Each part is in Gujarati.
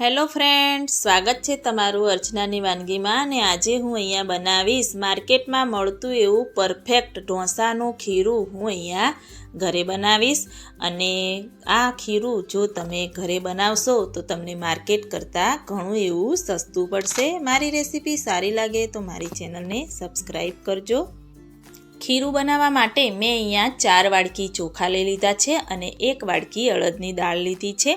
હેલો ફ્રેન્ડ સ્વાગત છે તમારું અર્ચનાની વાનગીમાં અને આજે હું અહીંયા બનાવીશ માર્કેટમાં મળતું એવું પરફેક્ટ ઢોસાનું ખીરું હું અહીંયા ઘરે બનાવીશ. અને આ ખીરું જો તમે ઘરે બનાવશો તો તમને માર્કેટ કરતાં ઘણું એવું સસ્તું પડશે. મારી રેસીપી સારી લાગે તો મારી ચેનલને સબસ્ક્રાઈબ કરજો. ખીરું બનાવવા માટે મેં અહીંયા ચાર વાડકી ચોખા લઈ લીધા છે અને એક વાડકી અડદની દાળ લીધી છે.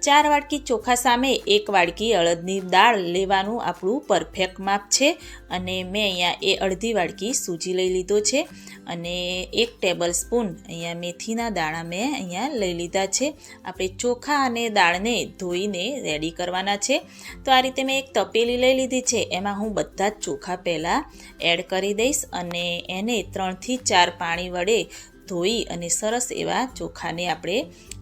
ચાર વાડકી ચોખા સામે એક વાડકી અડદની દાળ લેવાનું આપણું પરફેક્ટ માપ છે અને મેં અહીંયા એ અડધી વાડકી સૂજી લઈ લીધો છે અને એક ટેબલ સ્પૂન અહીંયા મેથીના દાણા મેં અહીંયા લઈ લીધા છે. આપણે ચોખા અને દાળને ધોઈને રેડી કરવાના છે. તો આ રીતે મેં એક તપેલી લઈ લીધી છે. એમાં હું બધા જ ચોખા પહેલાં એડ કરી દઈશ અને એને ત્રણથી ચાર પાણી વડે ધોઈ અને સરસ એવા ચોખાને આપણે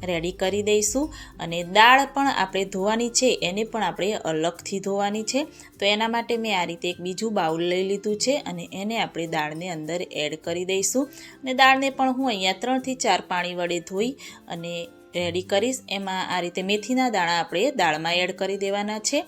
રેડી કરી દઈશું. અને દાળ પણ આપણે ધોવાની છે, એને પણ આપણે અલગથી ધોવાની છે. તો એના માટે મેં આ રીતે એક બીજું બાઉલ લઈ લીધું છે અને એને આપણે દાળને અંદર એડ કરી દઈશું. અને દાળને પણ હું અહીંયા ત્રણથી ચાર પાણી વડે ધોઈ અને રેડી કરીશ. એમાં આ રીતે મેથીના દાણા આપણે દાળમાં એડ કરી દેવાના છે.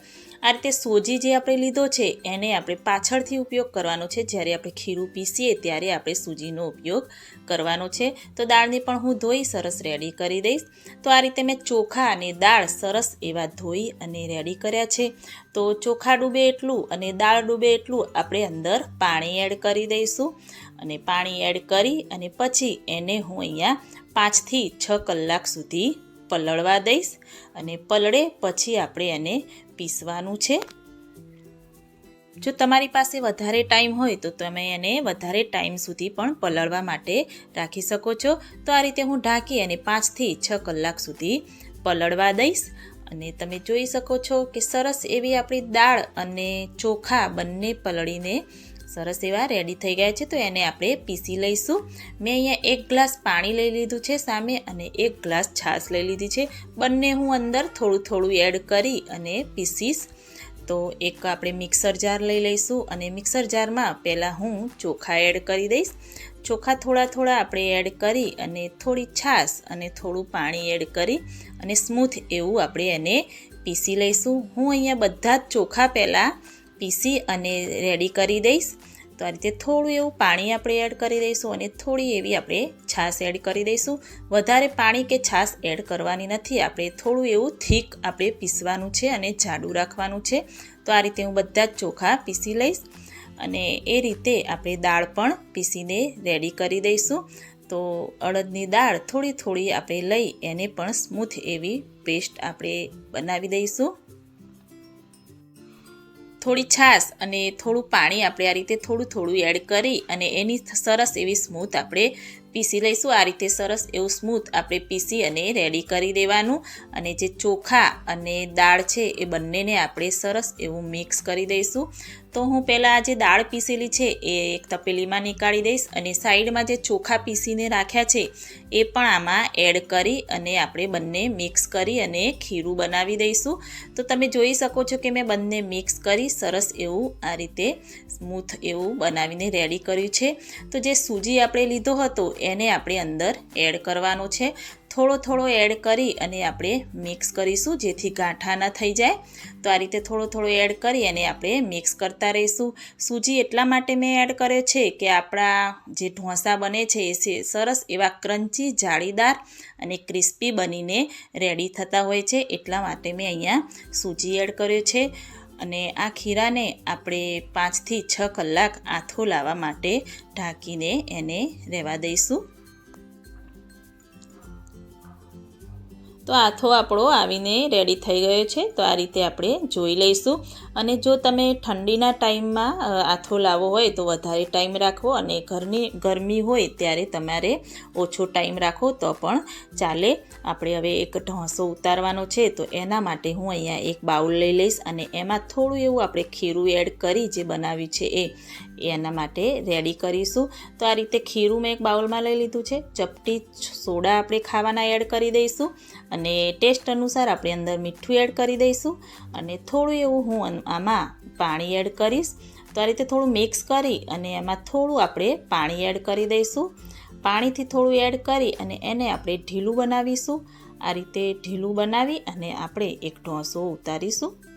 આ રીતે સોજી જે આપણે લીધો છે, એને આપણે પાછળથી ઉપયોગ કરવાનો છે. જ્યારે આપણે ખીરું પીસીએ ત્યારે આપણે સૂજીનો ઉપયોગ કરવાનો છે. તો દાળને પણ હું ધોઈ સરસ રેડી કરી દઈશ. તો આ રીતે મેં ચોખા અને દાળ સરસ એવા ધોઈ અને રેડી કર્યા છે. તો ચોખા ડૂબે એટલું અને દાળ ડૂબે એટલું આપણે અંદર પાણી એડ કરી દઈશું. અને પાણી એડ કરી અને પછી એને હું અહીંયા પાંચથી છ કલાક સુધી પલળવા દઈશ અને પલળે પછી આપણે એને પીસવાનું છે. જો તમારી પાસે વધારે ટાઈમ હોય તો તમે એને વધારે ટાઈમ સુધી પણ પલળવા માટે રાખી શકો છો. તો આ રીતે હું ઢાંકી અને પાંચથી છ કલાક સુધી પલળવા દઈશ. અને તમે જોઈ શકો છો કે સરસ એવી આપણી દાળ અને ચોખા બંને પલળીને સરસ એવા રેડી થઈ ગયા છે, તો એને આપણે પીસી લઈશું. મેં અહીંયા એક ગ્લાસ પાણી લઈ લીધું છે સામે અને એક ગ્લાસ છાશ લઈ લીધી છે. બંને હું અંદર થોડું થોડું એડ કરી અને પીસીશ. તો એક આપણે મિક્સર જાર લઈ લઈશું અને મિક્સર જારમાં પહેલાં હું ચોખા એડ કરી દઈશ. ચોખા થોડા થોડા આપણે એડ કરી અને થોડી છાશ અને થોડું પાણી એડ કરી અને સ્મૂથ એવું આપણે એને પીસી લઈશું. હું અહીંયા બધા જ ચોખા પહેલાં પીસી અને રેડી કરી દઈશ. તો આ રીતે થોડું એવું પાણી આપણે એડ કરી દઈશું અને થોડી એવી આપણે છાશ એડ કરી દઈશું. વધારે પાણી કે છાશ એડ કરવાની નથી, આપણે થોડું એવું થીક આપણે પીસવાનું છે અને જાડું રાખવાનું છે. તો આ રીતે હું બધા જ ચોખા પીસી લઈશ અને એ રીતે આપણે દાળ પણ પીસીને રેડી કરી દઈશું. તો અડદની દાળ થોડી થોડી આપણે લઈ એને પણ સ્મૂથ એવી પેસ્ટ આપણે બનાવી દઈશું. થોડી છાશ અને થોડું પાણી આપણે આ રીતે થોડું થોડું એડ કરી અને એની સરસ એવી સ્મૂથ આપણે પીસી લઈશું. આ રીતે સરસ એવું સ્મૂથ આપણે પીસી અને રેડી કરી દેવાનું અને જે ચોખા અને દાળ છે એ બંનેને આપણે સરસ એવું મિક્સ કરી દઈશું. તો હું પહેલાં આ જે દાળ પીસેલી છે એ એક તપેલીમાં નીકાળી દઈશ અને સાઈડમાં જે ચોખા પીસીને રાખ્યા છે એ પણ આમાં એડ કરી અને આપણે બંને મિક્સ કરી અને ખીરું બનાવી દઈશું. તો તમે જોઈ શકો છો કે મેં બંને મિક્સ કરી સરસ એવું આ રીતે સ્મૂથ એવું બનાવીને રેડી કર્યું છે. તો જે સૂજી આપણે લીધો હતો એને આપણે અંદર એડ કરવાનો છે. થોડો થોડો એડ કરી અને આપણે મિક્સ કરીશું જેથી ગાંઠા ન થઈ જાય. તો આ રીતે થોડો થોડો એડ કરી અને આપણે મિક્સ કરતા રહીશું. સૂજી એટલા માટે મેં એડ કર્યો છે કે આપણા જે ઢોસા બને છે એ સરસ એવા ક્રન્ચી, જાળીદાર અને ક્રિસ્પી બનીને રેડી થતા હોય છે. એટલા માટે મેં અહીંયા સૂજી એડ કર્યો છે. અને આ ખીરાને આપણે પાંચથી છ કલાક આથો લાવવા માટે ઢાંકીને એને રહેવા દઈશું. તો આથો આપણો આવીને રેડી થઈ ગયો છે. તો આ રીતે આપણે જોઈ લઈશું. અને જો તમે ઠંડીના ટાઈમમાં આથો લાવવો હોય તો વધારે ટાઈમ રાખવો અને ઘરની, ગરમી હોય ત્યારે તમારે ઓછો ટાઈમ રાખો તો પણ ચાલે. આપણે હવે એક ઢોંસો ઉતારવાનો છે તો એના માટે હું અહીંયા એક બાઉલ લઈ લઈશ અને એમાં થોડું એવું આપણે ખીરું એડ કરી જે બનાવ્યું છે એ એના માટે રેડી કરીશું. તો આ રીતે ખીરું મેં એક બાઉલમાં લઈ લીધું છે. ચપટી સોડા આપણે ખાવાના એડ કરી દઈશું. અને ટેસ્ટ અનુસાર આપણે અંદર મીઠું એડ કરી દઈશું. અને થોડું એવું હું આમાં પાણી એડ કરીશ. તો આ રીતે થોડું મિક્સ કરી અને એમાં થોડું આપણે પાણી એડ કરી દઈશું. પાણીથી થોડું એડ કરી અને એને આપણે ઢીલું બનાવીશું. આ રીતે ઢીલું બનાવી અને આપણે એક ઢોસો ઉતારીશું.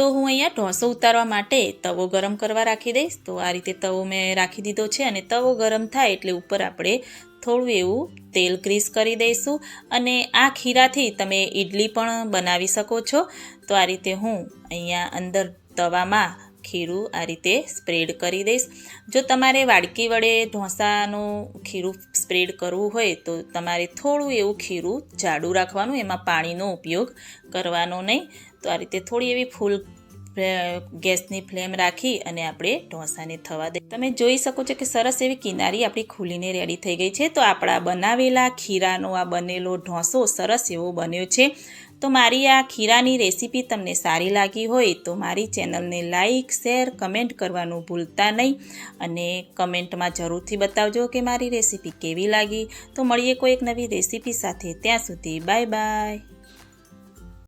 તો હું અહીંયા ઢોસો ઉતારવા માટે તવો ગરમ કરવા રાખી દઈશ. તો આ રીતે તવો મેં રાખી દીધો છે અને તવો ગરમ થાય એટલે ઉપર આપણે થોડું એવું તેલ ગ્રીસ કરી દઈશું. અને આ ખીરાથી તમે ઈડલી પણ બનાવી શકો છો. તો આ રીતે હું અહીંયા અંદર તવામાં ખીરું આ રીતે સ્પ્રેડ કરી દઈશ. જો તમારે વાડકી વડે ઢોસાનું ખીરું સ્પ્રેડ કરવું હોય તો તમારે થોડું એવું ખીરું જાડું રાખવાનું, એમાં પાણીનો ઉપયોગ કરવાનો નહીં. તો આ રીતે થોડી એવી ફૂલ ગેસની ફ્લેમ રાખી અને આપણે ઢોસાને થવા દે તમે જોઈ શકો છો કે સરસ એવી કિનારી આપણી ખુલીને રેડી થઈ ગઈ છે. તો આપણા બનાવેલા ખીરાનો આ બનેલો ઢોસો સરસ એવો બન્યો છે. તો મારી આ ખીરાની રેસીપી તમને સારી લાગી હોય તો મારી ચેનલને લાઈક, શેર, કમેન્ટ કરવાનું ભૂલતા નહીં અને કમેન્ટમાં જરૂરથી બતાવજો કે મારી રેસીપી કેવી લાગી. તો મળીએ કોઈ એક નવી રેસીપી સાથે. ત્યાં સુધી બાય બાય.